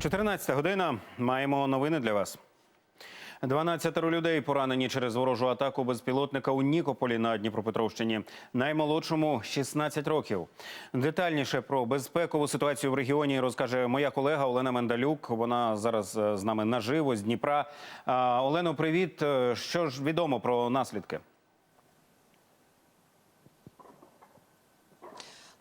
14 година. Маємо новини для вас. 12 людей поранені через ворожу атаку безпілотника у Нікополі на Дніпропетровщині. Наймолодшому 16 років. Детальніше про безпекову ситуацію в регіоні розкаже моя колега Олена Мендалюк. Вона зараз е, з нами наживо з Дніпра. Олено, привіт. Е, Що ж відомо про наслідки?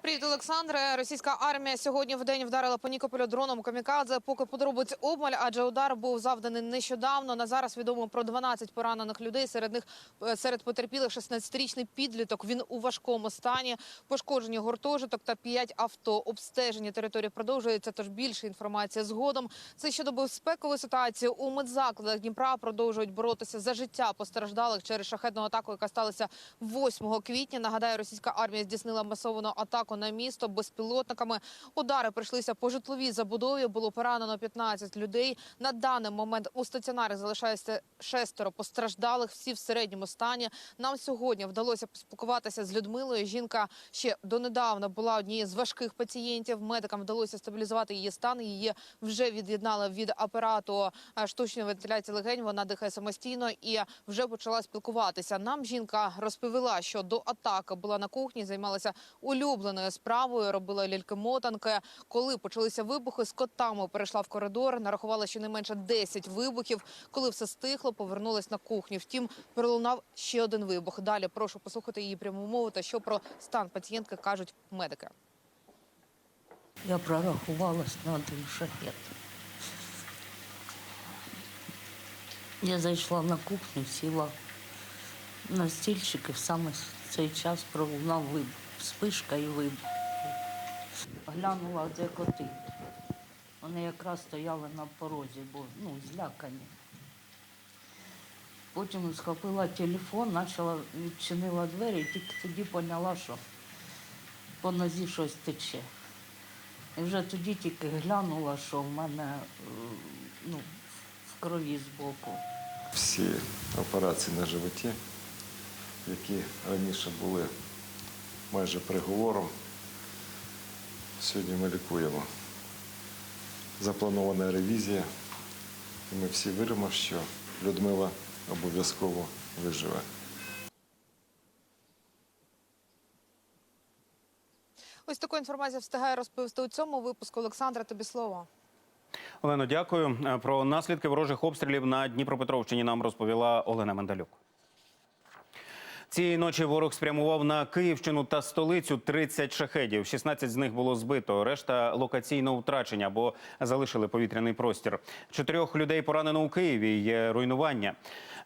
Привіт, Олександре. Російська армія сьогодні в день вдарила по Нікополю дроном камікадзе. Поки подробиць обмаль, адже удар був завданий нещодавно. На зараз відомо про 12 поранених людей. Серед них е, серед потерпілих 16-річний підліток. Він у важкому стані. Пошкоджені гуртожиток та 5 авто. Обстеження території продовжується. Тож більше інформації згодом. Це щодо безпекової ситуації у медзакладах Дніпра продовжують боротися за життя постраждалих через шахетну атаку, яка сталася 8 квітня. Нагадаю, російська армія здійснила масовану атаку на місто безпілотниками. Удари прийшлися по житловій забудові. Було поранено 15 людей. На даний момент у стаціонарі залишається шестеро постраждалих. Всі в середньому стані. Нам сьогодні вдалося поспілкуватися з Людмилою. Жінка ще донедавна була однією з важких пацієнтів. Медикам вдалося стабілізувати її стан. Її вже від'єднали від апарату е, штучної вентиляції легень. Вона дихає самостійно і вже почала спілкуватися. Нам жінка розповіла, що до атаки була на кухні, займалася улюбленою справою, робила ляльки-мотанки. Коли почалися вибухи, з котами перейшла в коридор, нарахувала щонайменше 10 вибухів. Коли все стихло, повернулась на кухню. Втім, пролунав ще один вибух. Далі прошу послухати її пряму мову та що про стан пацієнтки кажуть медики. Я прорахувалась на один шахет. Я зайшла на кухню, сіла на стільчик і в саме цей час пролунав вибух. Вспишка і вибух. Глянула, де коти. Вони якраз стояли на порозі, бо ну, злякані. Потім схопила телефон, почала відчинила двері і тільки тоді поняла, що по нозі щось тече. І вже тоді тільки глянула, що в мене е, ну, в крові збоку. всі операції на животі, які раніше були майже приговором, сьогодні ми лікуємо. Запланована ревізія, і ми всі віримо, що Людмила обов'язково виживе. Ось таку інформацію встигає розповісти у цьому випуску. Олександра, тобі слово. Олено, дякую. Е, Про наслідки ворожих обстрілів на Дніпропетровщині нам розповіла Олена Мендалюк. Цієї ночі ворог спрямував на Київщину та столицю 30 шахедів. 16 з них було збито. Решта локаційно втрачені або залишили повітряний простір. Чотирьох людей поранено у Києві. Є руйнування.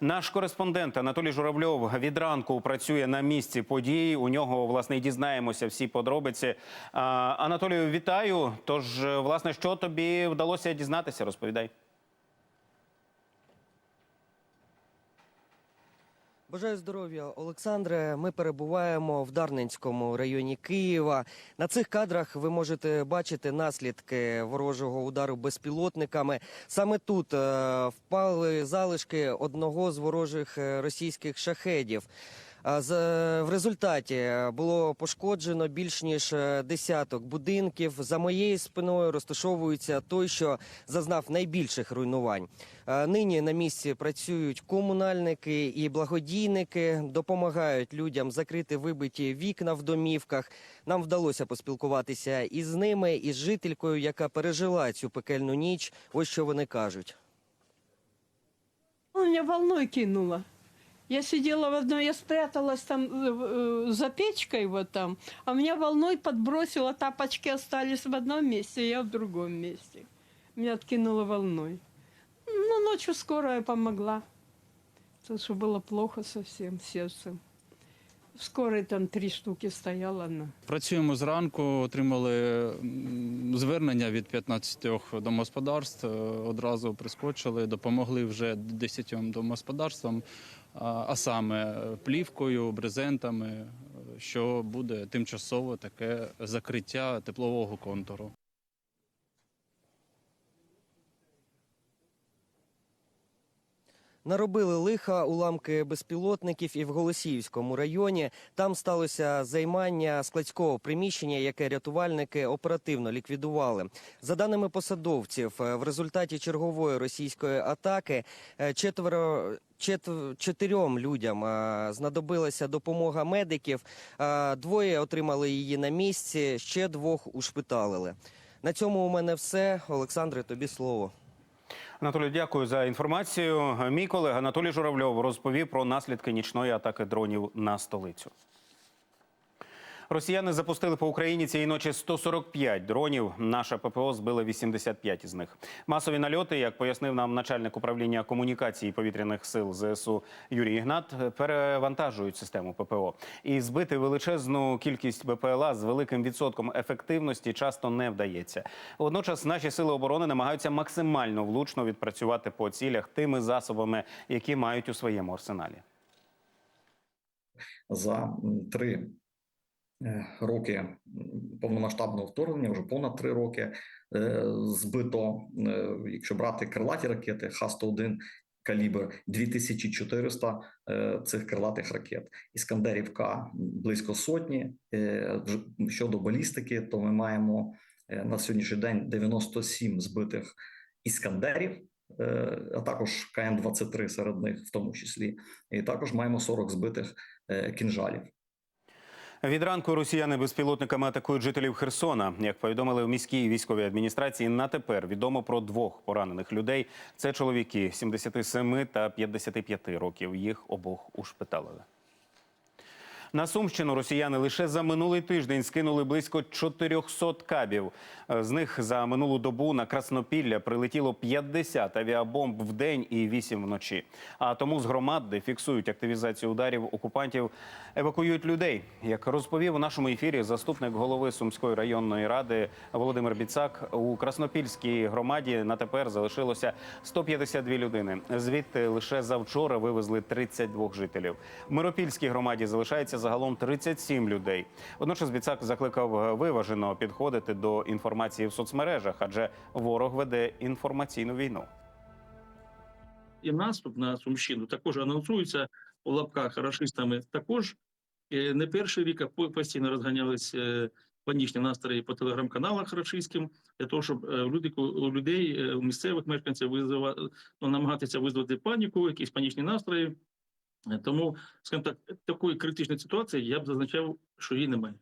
Наш кореспондент Анатолій Журавльов від ранку працює на місці події. У нього власне дізнаємося всі подробиці. Анатолію, вітаю. Тож, власне, що тобі вдалося дізнатися? Розповідай. Бажаю здоров'я, Олександре. Ми перебуваємо в Дарненському районі Києва. На цих кадрах ви можете бачити наслідки ворожого удару безпілотниками. Саме тут е, впали залишки одного з ворожих е, російських шахедів. З- В результаті було пошкоджено більш ніж е, десяток будинків. За моєю спиною розташовується той, що зазнав найбільших руйнувань. Е, Нині на місці працюють комунальники і благодійники, допомагають людям закрити вибиті вікна в домівках. Нам вдалося поспілкуватися із ними, із жителькою, яка пережила цю пекельну ніч. Ось що вони кажуть. Меня волной кинуло. Я сидела в одной, я спряталась там э, э, за печкой вот там, а меня волной подбросило, тапочки остались в одном месте, я в другом месте. Меня откинуло волной. Ну, ночью скорая помогла, потому что было плохо совсем сердцем. В скорой там три штуки стояла она. Працюємо зранку, отримали м, звернення від 15 домогосподарств. е, Одразу прискочили, допомогли вже 10 домогосподарствам, а саме плівкою, брезентами, що буде тимчасово таке закриття теплового контуру. Наробили лиха уламки безпілотників і в Голосіївському районі. Там сталося займання складського приміщення, яке рятувальники оперативно ліквідували. За даними посадовців, е, в результаті чергової російської атаки е, четверо. Чотирьом людям е, знадобилася допомога медиків. Двоє отримали її на місці, ще двох ушпиталили. На цьому у мене все. Олександре, тобі слово. Анатолій, дякую за інформацію. Мій колега Анатолій Журавльов розповів про наслідки нічної атаки дронів на столицю. Росіяни запустили по Україні цієї ночі 145 дронів. Наша ППО збила 85 із них. Масові нальоти, як пояснив нам начальник управління комунікації повітряних сил ЗСУ Юрій Ігнат, перевантажують систему ППО. І збити величезну кількість БПЛА з великим відсотком ефективності часто не вдається. Водночас наші сили оборони намагаються максимально влучно відпрацювати по цілях тими засобами, які мають у своєму арсеналі. за три роки повномасштабного вторгнення, вже понад три роки, е, збито, е, якщо брати крилаті ракети Х-101 калібр 2400 е, цих крилатих ракет. Іскандерів К близько сотні. Е, Щодо балістики, то ми маємо е, на сьогоднішній день 97 збитих іскандерів. е, А також КН-23 серед них, в тому числі, і також маємо 40 збитих е, кінжалів. Від ранку росіяни безпілотниками атакують жителів Херсона. Як повідомили в міській військовій адміністрації, на тепер відомо про двох поранених людей. Це чоловіки 77 та 55 років. Їх обох ушпиталили. На Сумщину росіяни лише за минулий тиждень скинули близько 400 кабів. Е, З них за минулу добу на Краснопілля прилетіло 50 авіабомб в день і 8 вночі. А тому з громад, де фіксують активізацію ударів окупантів, евакуюють людей. Як розповів у нашому ефірі заступник голови Сумської районної ради Володимир Біцак, у Краснопільській громаді на тепер залишилося 152 людини. Звідти лише завчора вивезли 32 жителів. В Миропільській громаді залишається загалом 37 людей. Водночас Біцак закликав виважено підходити до інформації в соцмережах, адже ворог веде інформаційну війну. і наступ на Сумщину також анонсується у лапках рашистами. Також е, не перший рік а по- постійно розганялись е, панічні настрої по телеграм-каналах рашистським для того, щоб е, люди у людей, е, у місцевих мешканців визива, ну, намагатися визвати паніку, якісь панічні настрої. Тому, скажімо так, такої критичної ситуації я б зазначав, що її немає.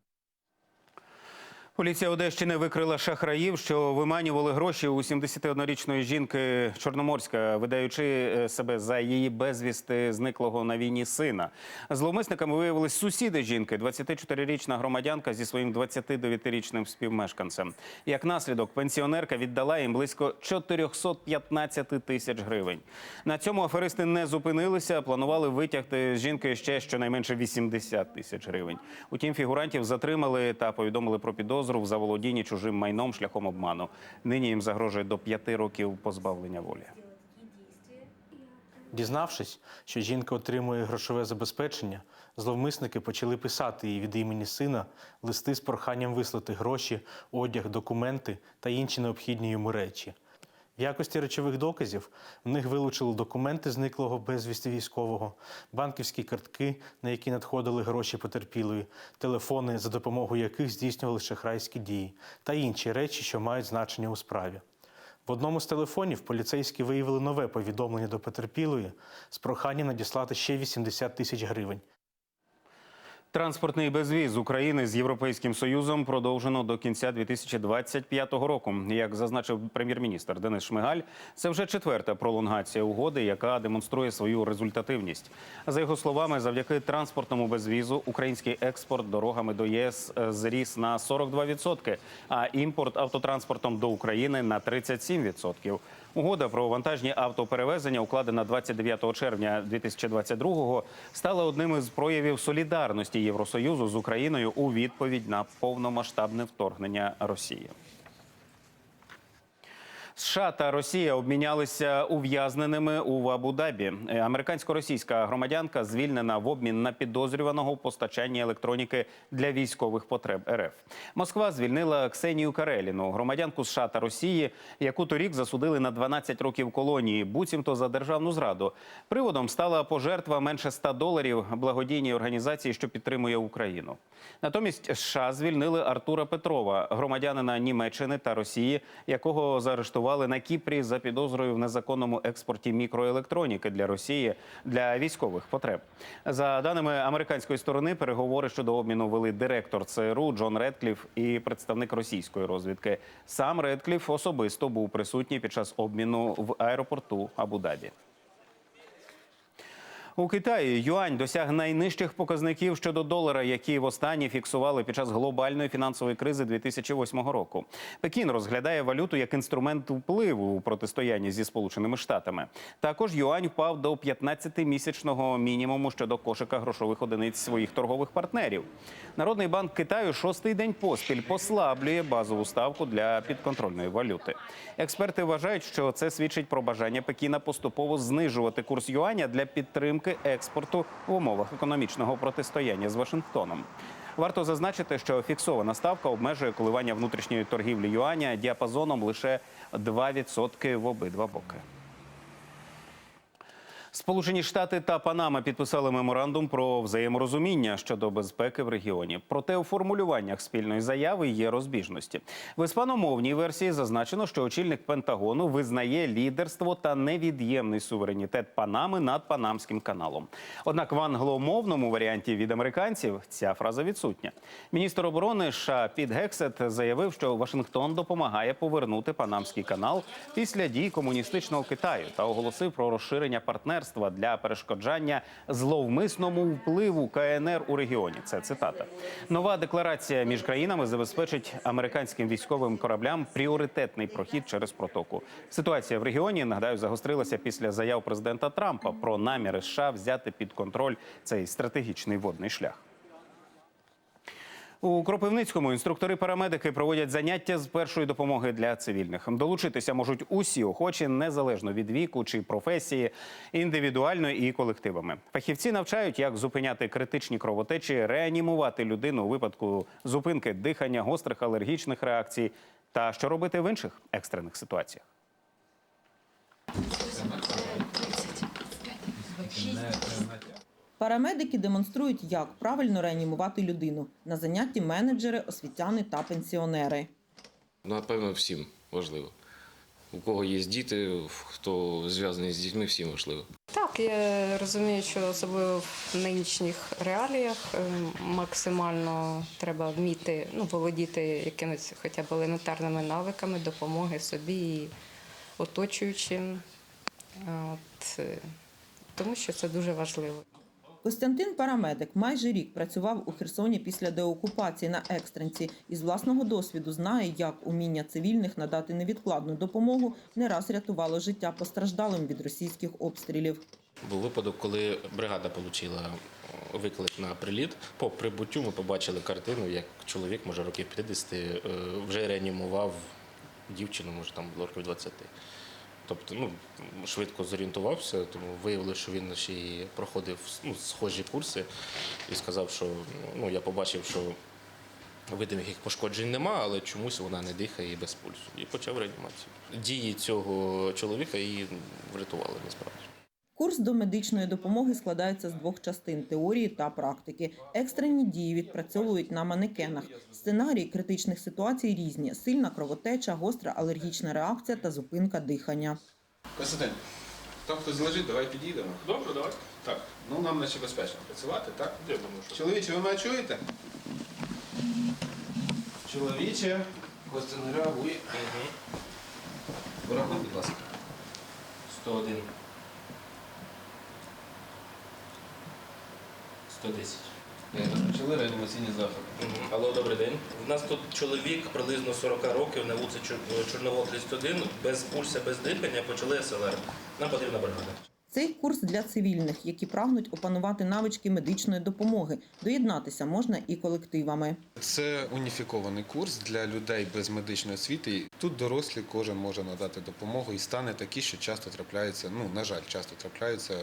Поліція Одещини викрила шахраїв, що виманювали гроші у 71-річної жінки Чорноморська, видаючи е, себе за її безвісти зниклого на війні сина. Зловмисниками виявились сусіди жінки, 24-річна громадянка зі своїм 29-річним співмешканцем. Як наслідок, пенсіонерка віддала їм близько 415 тисяч гривень. На цьому аферисти не зупинилися, планували витягти з жінки ще щонайменше 80 тисяч гривень. Утім, фігурантів затримали та повідомили про підозру в заволодінні чужим майном шляхом обману. Нині їм загрожує до п'яти років позбавлення волі. Дізнавшись, що жінка отримує грошове забезпечення, зловмисники почали писати їй від імені сина листи з проханням вислати гроші, одяг, документи та інші необхідні йому речі. Якості речових доказів в них вилучили документи зниклого безвісти військового, банківські картки, на які надходили гроші потерпілої, телефони, за допомогою яких здійснювали шахрайські дії, та інші речі, що мають значення у справі. В одному з телефонів поліцейські виявили нове повідомлення до потерпілої з проханням надіслати ще 80 тисяч гривень. Транспортний безвіз України з Європейським Союзом продовжено до кінця 2025 року. Як зазначив прем'єр-міністр Денис Шмигаль, це вже четверта пролонгація угоди, яка демонструє свою результативність. За його словами, завдяки транспортному безвізу український експорт дорогами до ЄС е, зріс на 42%, а імпорт автотранспортом до України на 37%. Угода про вантажні автоперевезення, укладена 29 червня 2022-го, стала одним із проявів солідарності Євросоюзу з Україною у відповідь на повномасштабне вторгнення Росії. США та Росія обмінялися ув'язненими у Абу-Дабі. Е, Американсько-російська громадянка звільнена в обмін на підозрюваного в постачанні електроніки для військових потреб РФ. Москва звільнила Ксенію Кареліну, громадянку США та Росії, яку торік засудили на 12 років колонії, буцімто за державну зраду. Приводом стала пожертва менше 100 доларів благодійній організації, що підтримує Україну. Натомість США звільнили Артура Петрова, громадянина Німеччини та Росії, якого заарештували на Кіпрі за підозрою в незаконному експорті мікроелектроніки для Росії для військових потреб. За даними американської сторони, переговори щодо обміну вели директор ЦРУ Джон Редкліф і представник російської розвідки. Сам Редкліф особисто був присутній під час обміну в аеропорту Абу-Дабі. У Китаї юань досяг найнижчих показників щодо долара, які востаннє фіксували під час глобальної фінансової кризи 2008 року. Пекін розглядає валюту як інструмент впливу у протистоянні зі Сполученими Штатами. Також юань впав до 15-місячного мінімуму щодо кошика грошових одиниць своїх торгових партнерів. Народний банк Китаю шостий день поспіль послаблює базову ставку для підконтрольної валюти. Експерти вважають, що це свідчить про бажання Пекіна поступово знижувати курс юаня для підтримки експорту в умовах економічного протистояння з Вашингтоном. Варто зазначити, що фіксована ставка обмежує коливання внутрішньої торгівлі юаня діапазоном лише 2% в обидва боки. Сполучені Штати та Панама підписали меморандум про взаєморозуміння щодо безпеки в регіоні. Проте у формулюваннях спільної заяви є розбіжності. В іспаномовній версії зазначено, що очільник Пентагону визнає лідерство та невід'ємний суверенітет Панами над Панамським каналом. Однак в англомовному варіанті від американців ця фраза відсутня. Міністр оборони США Піт Гексет заявив, що Вашингтон допомагає повернути Панамський канал після дій комуністичного Китаю та оголосив про розширення партнерства для перешкоджання зловмисному впливу КНР у регіоні. Це цитата. Нова декларація між країнами забезпечить американським військовим кораблям пріоритетний прохід через протоку. Ситуація в регіоні нагадаю загострилася після заяв президента Трампа про наміри США взяти під контроль цей стратегічний водний шлях. У Кропивницькому інструктори-парамедики проводять заняття з першої допомоги для цивільних. Долучитися можуть усі охочі, незалежно від віку чи професії, індивідуально і колективами. Фахівці навчають, як зупиняти критичні кровотечі, реанімувати людину у випадку зупинки дихання, гострих алергічних реакцій та що робити в інших екстрених ситуаціях. Парамедики демонструють, як правильно реанімувати людину. На занятті менеджери, освітяни та пенсіонери. Напевно, всім важливо. У кого є діти, хто зв'язаний з дітьми, всім важливо. Так, я розумію, що особливо в нинішніх реаліях е, максимально треба вміти ну, володіти якимись хоча б елементарними навиками допомоги собі і оточуючим. От, е, тому що це дуже важливо. Костянтин Парамедик майже рік працював у Херсоні після деокупації на екстренці і з власного досвіду знає, як уміння цивільних надати невідкладну допомогу не раз рятувало життя постраждалим від російських обстрілів. Був випадок, коли бригада отримала виклик на приліт. По прибуттю ми побачили картину, як чоловік, може років 50, е, вже реанімував дівчину, може там було років 20. Тобто, ну, швидко зорієнтувався, тому виявили, що він ще й проходив ну, схожі курси і сказав, що ну, я побачив, що видимих пошкоджень нема, але чомусь вона не дихає і без пульсу. І почав реанімацію. Дії цього чоловіка її врятували насправді. Курс до медичної допомоги складається з двох частин теорії та практики. Екстрені дії відпрацьовують на манекенах. Сценарії критичних ситуацій різні: сильна кровотеча, гостра алергічна реакція та зупинка дихання. Костянтин, там хтось лежить, давай підійдемо. Добре, давай. Так, ну нам наче безпечно працювати, так? Я думаю, що Чоловіче, ви мене чуєте? Чоловіче, Костя не реагує. Порахуй, будь ласка. 101. 110. Почали реанімаційні заходи. Алло, добрий день. У нас тут чоловік приблизно 40 років на вулиці Чор- Чорновол 31, без пульса, без дихання, почали СЛР. Нам потрібна бригада. Цей курс для цивільних, які прагнуть опанувати навички медичної допомоги. Доєднатися можна і колективами. Це уніфікований курс для людей без медичної освіти. Тут дорослі кожен може надати допомогу і стане такі, що часто трапляються. Ну на жаль, часто трапляються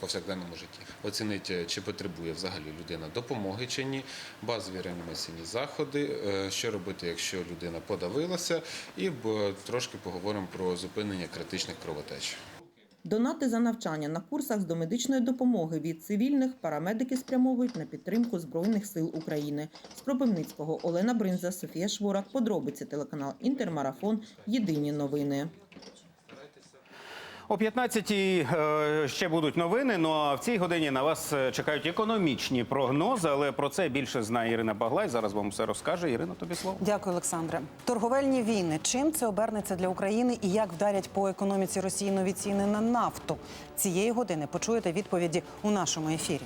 повсякденному житті. Оцінить, е, чи потребує взагалі людина допомоги чи ні, базові реанімаційні заходи, е, що робити, якщо людина подавилася, і трошки поговоримо про зупинення критичних кровотеч. Донати за навчання на курсах з домедичної допомоги від цивільних парамедики спрямовують на підтримку Збройних сил України. З Кропивницького Олена Бринза, Софія Шворак. Подробиці телеканал Інтермарафон. Єдині новини. О 15-й е, ще будуть новини. Ну а в цій годині на вас е, чекають економічні прогнози. Але про це більше знає Ірина Баглай. Зараз вам все розкаже. Ірина, тобі слово. Дякую, Олександре. Торговельні війни. Чим це обернеться для України і як вдарять по економіці Росії нові ціни на нафту? Цієї години почуєте відповіді у нашому ефірі.